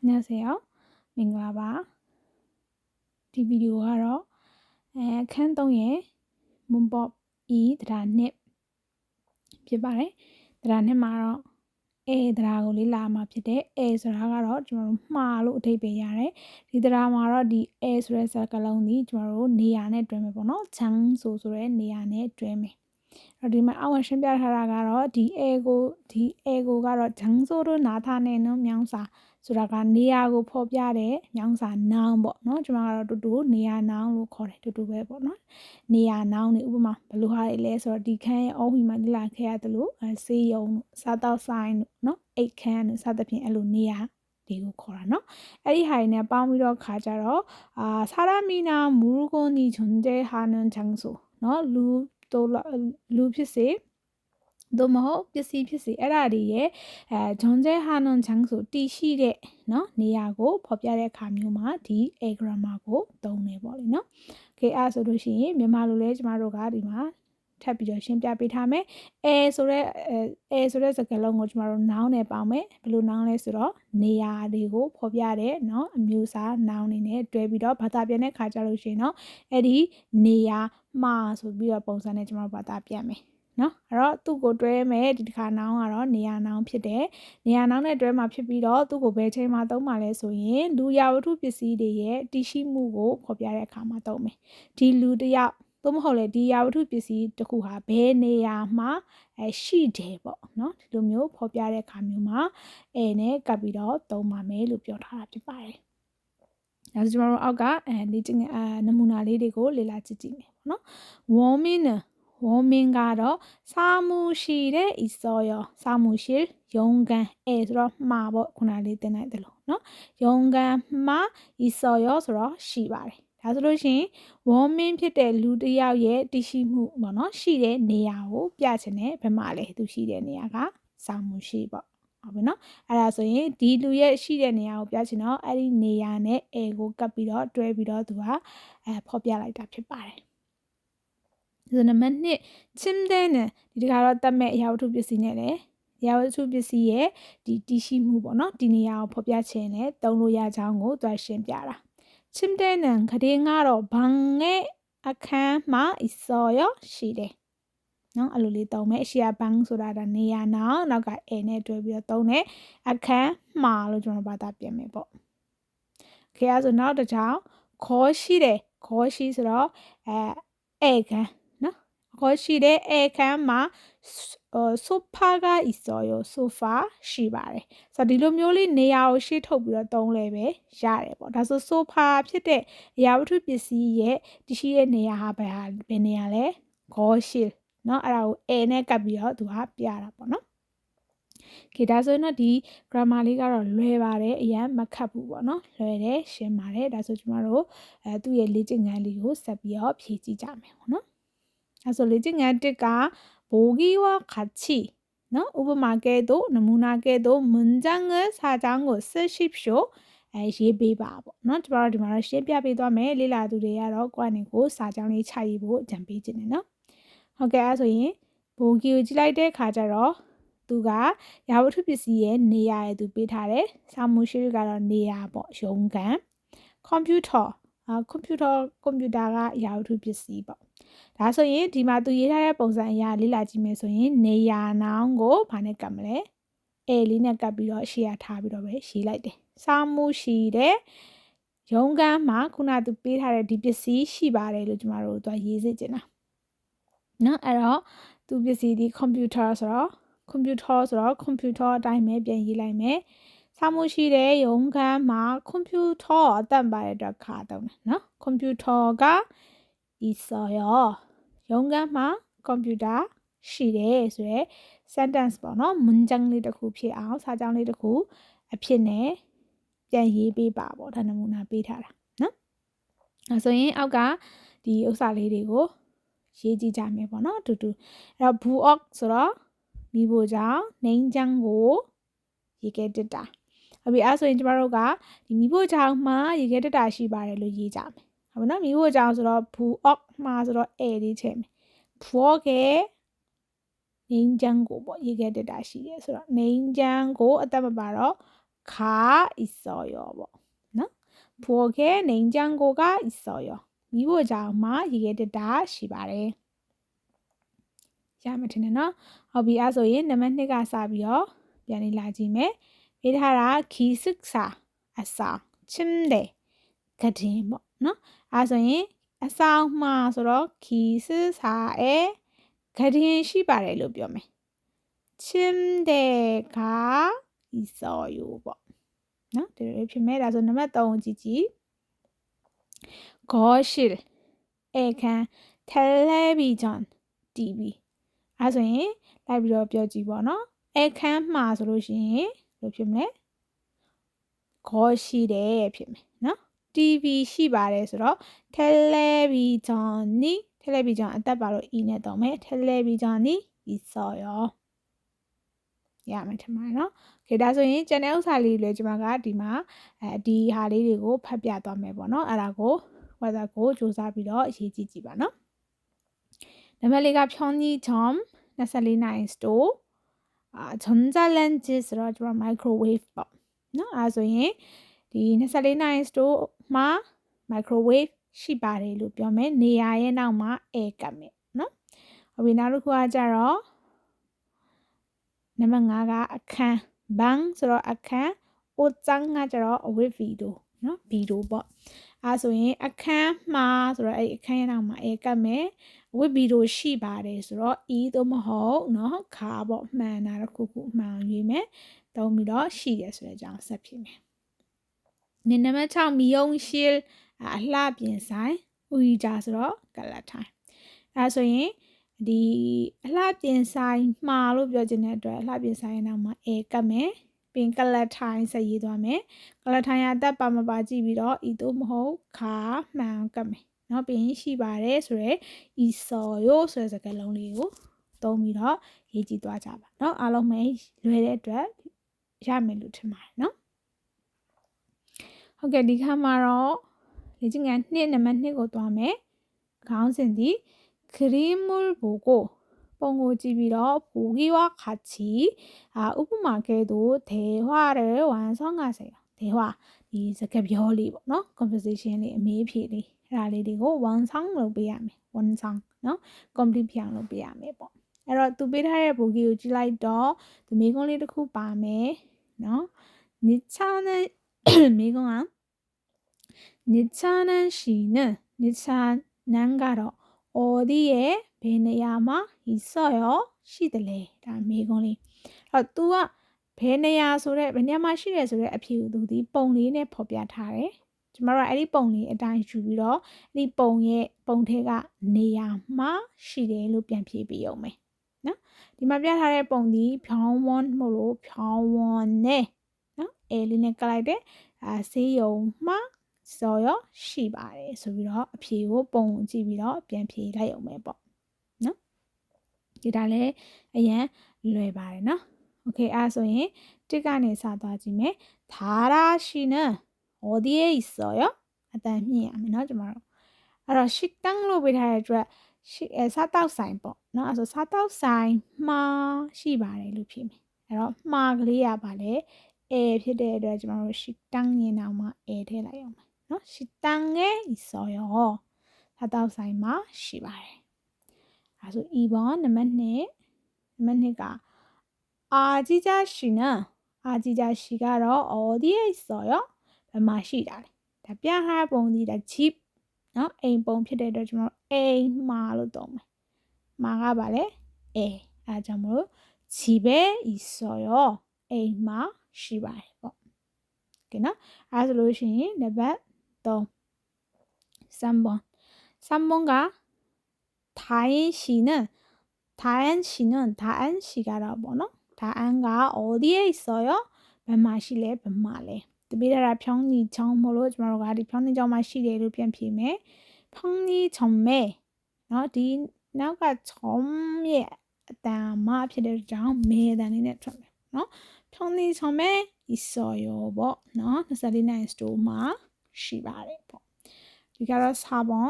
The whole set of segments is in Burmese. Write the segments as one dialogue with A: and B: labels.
A: 안녕하세요. မင်္ဂလာပါဒီဗီဒီယိုကတော့အဲအခန်း3ရဲ့ Moonpop E တရားနှစ်ဖြစ်ပါတယ်တရားနှစ်မှာတော့ A တရားကိုလေ့လာမှာဖြစ်တဲ့ A ဆိုတာကတော့ကျွန်တော်တို့မှားလို့အဓိပ္ပာယ်ရတယ်ဒီတရားမှာတော့ဒီ A ဆိုတဲ့စကားလုံးဒီကျွန်တော်တို့နေရာနဲ့တွဲမယ်ပေါ့နော်ချန်းဆိုဆိုတဲ့နေရာနဲ့တွဲမယ် အဲ့ဒီမှာအောက်မှာရှင်းပြထားတာကတော့ဒီ A ကိုဒီ A ကိုကတော့ဂျန်ဆိုတို့နာထာနဲ့နော်မြောင်းစာဆိုတာကနေရာကိုဖော်ပြတဲ့မြောင်းစာနောင်ပေါ့နော်ကျွန်မကတော့တူတူနေရာနောင်လို့ခေါ်တယ်တူတူပဲပေါ့နော်နေရာနောင်နေဥပမာဘယ်လိုဟာတွေလဲဆိုတော့ဒီခန်းရဲ့အောဟီမှာလလာခဲ့ရတယ်လို့ဆေးရုံစားတော့ဆိုင်လို့နော်အိတ်ခန်းလို့စသဖြင့်အဲ့လိုနေရာတွေကိုခေါ်တာเนาะအဲ့ဒီဟာတွေနဲ့ပေါင်းပြီးတော့ခါကြတော့အာဆာရမီနာမူရူဂိုနီဂျွန်ဂျေဟာနန်ချန်ဆိုเนาะလူ တို့လူဖြစ်စေသို့မဟုတ်ပစ္စည်းဖြစ်စေအဲ့ဒါတွေရဲ့အဲဂျွန်ဂျဲဟာနွန်ချန်းဆိုတည်ရှိတဲ့เนาะနေရာကိုဖော်ပြတဲ့အခါမျိုးမှာဒီ a grammar ကိုသုံးနေပေါ့လေเนาะ okay အဲ့ဆိုလို့ရှိရင်မြန်မာလိုလဲကျမတို့ကဒီမှာထပ်ပြီးတော့ရှင်းပြပေးထားမယ်။ a ဆိုတဲ့ a ဆိုတဲ့စကားလုံးကိုကျမတို့ noun နဲ့ပေါင်းမယ်။ဘယ်လို noun လဲဆိုတော့နေရာတွေကိုဖော်ပြတဲ့เนาะအမျိုးအစား noun တွေနဲ့တွဲပြီးတော့ဘာသာပြန်တဲ့ခါကြလို့ရှိရင်เนาะအဲ့ဒီနေရာ မှာဆိုပြီးတော့ပုံစံနဲ့ကျမတို့ဘာသာပြန်မယ်။နော်အဲ့တော့သူ့ကိုတွဲမယ်ဒီတစ်ခါနောင်းကတော့နေရာနောင်းဖြစ်တယ်နေရာနောင်းနဲ့တွဲမှာဖြစ်ပြီးတော့သူ့ကိုဘယ်ချိန်မှာသုံးမှာလဲဆိုရင်လူရဝတ္ထုပစ္စည်းတွေရဲ့တည်ရှိမှုကိုဖော်ပြတဲ့အခါမှာသုံးမယ်ဒီလူတယောက်သို့မဟုတ်လေဒီရာဝတ္ထုပစ္စည်းတစ်ခုဟာဘယ်နေရာမှာအဲရှိတယ်ပေါ့နော်ဒီလိုမျိုးဖော်ပြတဲ့အခါမျိုးမှာအဲနဲ့ကပ်ပြီးတော့သုံးပါမယ်လို့ပြောထားတာဖြစ်ပါတယ် ဒါဆိုကျွန်တော်တို့အောက်ကအဲလေ့ကျင့်အဲနမူနာလေးတွေကိုလေ့လာကြည့်ကြည့်မယ်ပေါ့နော် warming warming ကတော့စာမှုရှိတဲ့ isoyo စာမှုရှိယုံကန်အဲဆိုတော့မှာပေါ့ခုနလေးတင်လိုက်တယ်လို့နော်ယုံကန်မှာ isoyo ဆိုတော့ရှိပါတယ်ဒါဆိုလို့ရှိရင် warming ဖြစ်တဲ့လူတစ်ယောက်ရဲ့တရှိမှုပေါ့နော်ရှိတဲ့နေရာကိုပြချင်တယ်ဘယ်မှာလဲသူရှိတဲ့နေရာကစာမှုရှိပေါ့ ဟုတ်ပြီနော်အဲ့ဒါဆိုရင်ဒီလူရဲ့ရှိတဲ့နေရာကိုပြောချင်တော့အဲ့ဒီနေရာနဲ့ A ကိုကပ်ပြီးတော့တွဲပြီးတော့သူကအဲဖော်ပြလိုက်တာဖြစ်ပါတယ်ဇနမနှစ်ချင်းတဲ့နဲ့ဒီတကတော့တတ်မဲ့အရာဝတ္ထုပစ္စည်းနဲ့လည်းအရာဝတ္ထုပစ္စည်းရဲ့ဒီတရှိမှုပေါ့နော်ဒီနေရာကိုဖော်ပြခြင်းနဲ့တုံးလို့ရချောင်းကိုသွားရှင်းပြတာချင်းတဲ့နဲ့ခရင်ကတော့ဘာငဲအခန်းမှာ iso ရရှိတယ် နော်အဲ့လိုလေးသုံးမယ်အရှီယာဘန်းဆိုတာဒါနေရာနောင်နောက်က a နဲ့တွဲပြီးတော့သုံးတယ်အခန်းမှာလို့ကျွန်တော်ဘာသာပြန်မယ်ပေါ့ခေအားဆိုနောက်တစ်ချောင်းခေါ်ရှိတယ်ခေါ်ရှိဆိုတော့အဲဧကန်နော်ခေါ်ရှိတဲ့ဧကန်မှာဆိုဖာက isoyo ဆိုဖာရှိပါတယ်ဆိုတော့ဒီလိုမျိုးလေးနေရာကိုရှေ့ထုတ်ပြီးတော့သုံးလဲပဲရတယ်ပေါ့ဒါဆိုဆိုဖာဖြစ်တဲ့အရာဝတ္ထုပစ္စည်းရဲ့တရှိတဲ့နေရာဟာဘယ်ဟာဘယ်နေရာလဲခေါ်ရှိ เนาะအဲ့ဒါကိုအဲနဲ့ကပ်ပြီးတော့သူကပြတာပေါ့နော်ခေဒါဆိုရင်တော့ဒီ grammar လေးကတော့လွယ်ပါတယ်အရင်မခတ်ဘူးပေါ့နော်လွယ်တယ်ရှင်းပါတယ်ဒါဆိုကျမတို့အဲသူ့ရဲ့လေ့ကျင့်ခန်းလေးကိုဆက်ပြီးတော့ဖြည့်ကြည့်ကြမယ်ပေါ့နော်အဲဆိုလေ့ကျင့်ခန်း1က보기와같이နော်ဥပမာကဲ့သို့နမူနာကဲ့သို့문장을사장을쓰십시오အဲရေးပေးပါပေါ့နော်ကျမတို့ဒီမှာတော့ရှင်းပြပေးသွားမယ်လေ့လာသူတွေကတော့ကိုယ့်အနေကိုစာကြောင်းလေးခြရေးဖို့အကြံပေးခြင်းနဲ့နော် ဟုတ်ကဲ့အဲဆိုရင်ဘိုဂီကိုကြည့်လိုက်တဲ့အခါကျတော့သူကရာဝတ္ထုပစ္စည်းရဲ့နေရာရဲ့သူပေးထားတယ်စာမှုရှိကတော့နေရာပေါ့ရုံးကန်ကွန်ပျူတာအာကွန်ပျူတာကွန်ပျူတာကရာဝတ္ထုပစ္စည်းပေါ့ဒါဆိုရင်ဒီမှာသူရေးထားတဲ့ပုံစံအရလေ့လာကြည့်မယ်ဆိုရင်နေရာနောင်ကိုဘာနဲ့ကပ်မလဲအဲလေးနဲ့ကပ်ပြီးတော့ရှေ့ရထားပြီးတော့ပဲရေးလိုက်တယ်စာမှုရှိတဲ့ရုံးကန်းမှာခုနသူပေးထားတဲ့ဒီပစ္စည်းရှိပါတယ်လို့ကျမတို့သွားရေးစေချင်တာ နော်အဲ့တော့သူပစ္စည်းဒီကွန်ပျူတာဆိုတော့ကွန်ပျူတာဆိုတော့ကွန်ပျူတာအတိုင်းပဲပြန်ရေးလိုက်မယ်စာမှုရှိတဲ့ရုံးခန်းမှာကွန်ပျူတာအတန်ပါတဲ့အတွက်ခါတော့နော်ကွန်ပျူတာကဒီဆိုရောရုံးခန်းမှာကွန်ပျူတာရှိတယ်ဆိုရယ် sentence ပေါ့နော်မွန်ဂျန်လေးတစ်ခုဖြစ်အောင်စာကြောင်းလေးတစ်ခုအဖြစ်နဲ့ပြန်ရေးပေးပါပေါ့ဒါနမူနာပေးထားတာနော်အဲဆိုရင်အောက်ကဒီဥစ္စာလေးတွေကို ရေးကြည့်ကြမယ်ပေါ့နော်အတူတူအဲ့တော့ bu ok ဆိုတော့မိဖို့ကြောင့်နိမ်ချမ်းကိုရေခဲတက်တာဟုတ်ပြီအဲ့ဆိုရင်ကျမတို့ကဒီမိဖို့ကြောင့်မှာရေခဲတက်တာရှိပါတယ်လို့ရေးကြမယ်ဟုတ်ပါနော်မိဖို့ကြောင့်ဆိုတော့ bu ok မှာဆိုတော့ a လေးချဲ့မယ် bu ok နိမ်ချမ်းကိုပေါ့ရေခဲတက်တာရှိတယ်ဆိုတော့နိမ်ချမ်းကိုအသက်မပါတော့ခါ isoyo ပေါ့နော် bu ok နိမ်ချမ်းကိုက isoyo မိဖို့ကြောင့်မှာရေခဲတတာရှိပါတယ်ရမထင်တယ်နော်ဟုတ်ပြီအဲဆိုရင်နံပါတ်2ကစပြီးတော့ပြန်လေးလာကြည့်မယ်ပေးထားတာခီစစ်စာအဆောင်ချင်းတယ်ကဒင်းပေါ့နော်အဲဆိုရင်အဆောင်မှာဆိုတော့ခီစစ်စာအဲကဒင်းရှိပါတယ်လို့ပြောမယ်ချင်းတယ်ကဤစော်ယူပေါ့နော်ဒီလိုဖြစ်မယ်ဒါဆိုနံပါတ်3ကိုကြည့်ကြည့် Goshil အဲခံ television TV အဲဆိုရင်လိုက်ပြီးတော့ပြောကြည့်ပါနော်အဲခံမှာဆိုလို့ရှိရင်ဘယ်လိုဖြစ်မလဲခေါ်ရှိတယ်ဖြစ်မယ်နော် TV ရှိပါတယ်ဆိုတော့ television နီ television အသက်ပါလို့ e နဲ့တော့မယ် television နီ e ဆော်ရော ရမယ်ထင်ပါတယ်နော်။ခေဒါဆိုရင် channel ဥစ္စာလေးတွေလည်းကျွန်မကဒီမှာအဲဒီဟာလေးတွေကိုဖတ်ပြသွားမယ်ပေါ့နော်။အဲ့ဒါကို weather ကိုစူးစမ်းပြီးတော့အရေးကြီးကြည့်ပါနော်။နံပါတ်၄ကဖြောင်းကြီး Tom 24 night store အာဂျွန်ဇာလန်ဂျစ်ဆိုတော့ကျွန်တော် microwave ပေါ့နော်။အဲ့ဒါဆိုရင်ဒီ24 night store မှာ microwave ရှိပါတယ်လို့ပြောမယ်။နေရာရဲ့နောက်မှာ air ကပ်မယ်နော်။အပြင်နောက်တစ်ခုကကြတော့ နံပါတ်5ကအခန်းဘန်းဆိုတော့အခန်းအိုကျန်းကကျတော့အဝတ်ဗီဒိုနော်ဗီဒိုပေါ့အဲဆိုရင်အခန်းမှာဆိုတော့အဲ့အခန်းရအောင်မှာအဲကတ်မယ်အဝတ်ဗီဒိုရှိပါတယ်ဆိုတော့ e သို့မဟုတ်နော်ခါပေါ့မှန်တာတစ်ခုခုမှန်ရွေးမယ်တုံးပြီးတော့ရှိတယ်ဆိုတဲ့အကြောင်းဆက်ဖြစ်မယ်နနံပါတ်6မီယုံရှီလ်အလှပြင်ဆိုင်ဦဂျာဆိုတော့ကလတ်ထိုင်အဲဆိုရင် ဒီအလှပြင်ဆိုင်မှာလို့ပြောချင်တဲ့အတွက်အလှပြင်ဆိုင်နောက်မှာအဲကတ်မယ်ပင်ကလတ်ထိုင်းဆက်ရေးသွားမယ်ကလတ်ထိုင်းအသက်ပါမပါကြည့်ပြီးတော့ဤသို့မဟုတ်ခါမှန်ကတ်မယ်နော်ပင်ရှိပါတယ်ဆိုရယ်ဤစော်ရို့ဆိုတဲ့စကားလုံးလေးကိုသုံးပြီးတော့ရေးကြည့်သွားကြပါနော်အားလုံးပဲလွယ်တဲ့အတွက်ရမယ်လို့ထင်ပါတယ်နော်ဟုတ်ကဲ့ဒီခါမှာတော့လေ့ကျင့်ခန်း2နံပါတ်2ကိုသွားမယ်ခေါင်းစဉ်ဒီ 그림을보고ပုံကိုကြည့်ပြီးတော့ 보기와 같이 아ဥပမာကဲ့သို့ 대화를 완성하세요. 대화 이စကားပြောလေးပေါ့နော် conversation လေးအမေးဖြေလေးအဲ့ဒါလေးတွေကို 완성 လုပ်ပေးရမယ် 완성 နော် complete ဖြစ်အောင်လုပ်ပေးရမယ်ပေါ့အဲ့တော့သူပေးထားတဲ့ 보기 ကိုကြည့်လိုက်တော့ဒီမိကုံးလေးတစ်ခုပါမယ်နော်နိချာနန်မိကုံးကနိချာနန်씨는နိချာနန်ကတော့ အော်ဒီရဲ့ဘယ်နေရာမှာဒီဆော့ရောရှိတယ်လဲဒါမေးခွန်းလေးအဲ့တော့ तू ကဘယ်နေရာဆိုတဲ့ဘယ်နေရာမှာရှိတယ်ဆိုတဲ့အဖြေကို तू ဒီပုံလေးနဲ့ဖော်ပြထားတယ်ကျမတို့အဲ့ဒီပုံလေးအတိုင်းယူပြီးတော့အဲ့ဒီပုံရဲ့ပုံထဲကနေရာမှာရှိတယ်လို့ပြန်ဖြေပေးအောင်မယ်နော်ဒီမှာပြထားတဲ့ပုံဒီဖြောင်းဝွန်မို့လို့ဖြောင်းဝွန်နဲ့နော်အဲလေးနဲ့ကလိုက်တဲ့အာဆေးရုံမှာ စော်ရရှိပါတယ်ဆိုပြီးတော့အဖြေကိုပုံကြည့်ပြီးတော့ပြန်ဖြေလိုက်အောင်ပဲပေါ့နော်ဒီဒါလည်းအရန်လွယ်ပါတယ်နော်โอเคအဲဆိုရင်တစ်ကနေစသွားကြည့်မယ်သာရာရှိနဟောဒီအေးစော်ရအတန်မြင့်ရမယ်နော်ကျမတို့အဲ့တော့ရှစ်တန်းလို့ပေးထားတဲ့အတွက်ရှစ်အဲစားတောက်ဆိုင်ပေါ့နော်အဲ့ဆိုစားတောက်ဆိုင်မှာရှိပါတယ်လို့ဖြစ်မယ်အဲ့တော့မှာကလေးရပါလေအဲဖြစ်တဲ့အတွက်ကျမတို့ရှစ်တန်းရင်အောင်မှာအဲထည့်လိုက်အောင် နော်ရှိတန်ငယ်ဤစောယောသာတောက်ဆိုင်မှာရှိပါတယ်အဲဆိုဤဘောနံပါတ်1နံပါတ်2ကအာကြီးကြရှိနအာကြီးကြရှိကတော့အော်ဒီဤစောယောဘယ်မှာရှိတာလဲဒါပြဟာပုံဒီဒါ cheap နော်အိမ်ပုံဖြစ်တဲ့အတွက်ကျွန်တော်အိမ်မာလို့သုံးမယ်မာကပါလေအဲအဲကြောင့်မလို့ခြေပဲဤစော်ရောအိမ်မှာရှိပါတယ်ပေါ့ကဲနော်အဲဆိုလို့ရှိရင်နံပါတ် 또 3번. 3번가 다인 씨는 다인 씨는 다인 씨가라고는 다인가 어디에 있어요? 몇마실래 몇마래. 미래라 평리 점으로 뭐가 리 평리정만 시대로 변피매 평리 점매 어디 나가 점예 다마 필정 매단이네 점에 어? 평리점에 있어요. 뭐, 너, 그래서 리나이스도 마. ရှိပါတယ်ပေါ့ဒီကတော့စာပုံ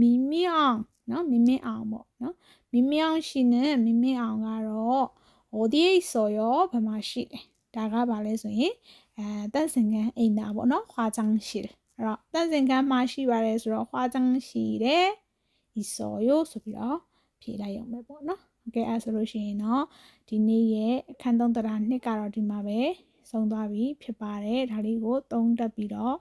A: မီမီအောင်နော်မီမီအောင်ပေါ့နော်မီမီအောင်ရှိနေမီမီအောင်ကတော့ဟိုဒီဆိုရောဘယ်မှာရှိလဲဒါကဘာလဲဆိုရင်အဲတပ်စင်ကန်အိမ်သားပေါ့နော်ခွာချောင်းရှိတယ်အဲ့တော့တပ်စင်ကန်မှာရှိပါတယ်ဆိုတော့ခွာချောင်းရှိတယ်ဒီဆိုရောဆိုပြီးတော့ဖြေလိုက်ရုံပဲပေါ့နော်โอเคအဲဆိုလို့ရှိရင်တော့ဒီနေ့ရဲ့အခန်းသုံးတရာနှစ်ကတော့ဒီမှာပဲဆုံးသွားပြီဖြစ်ပါတယ်ဒါလေးကိုသုံးတက်ပြီးတော့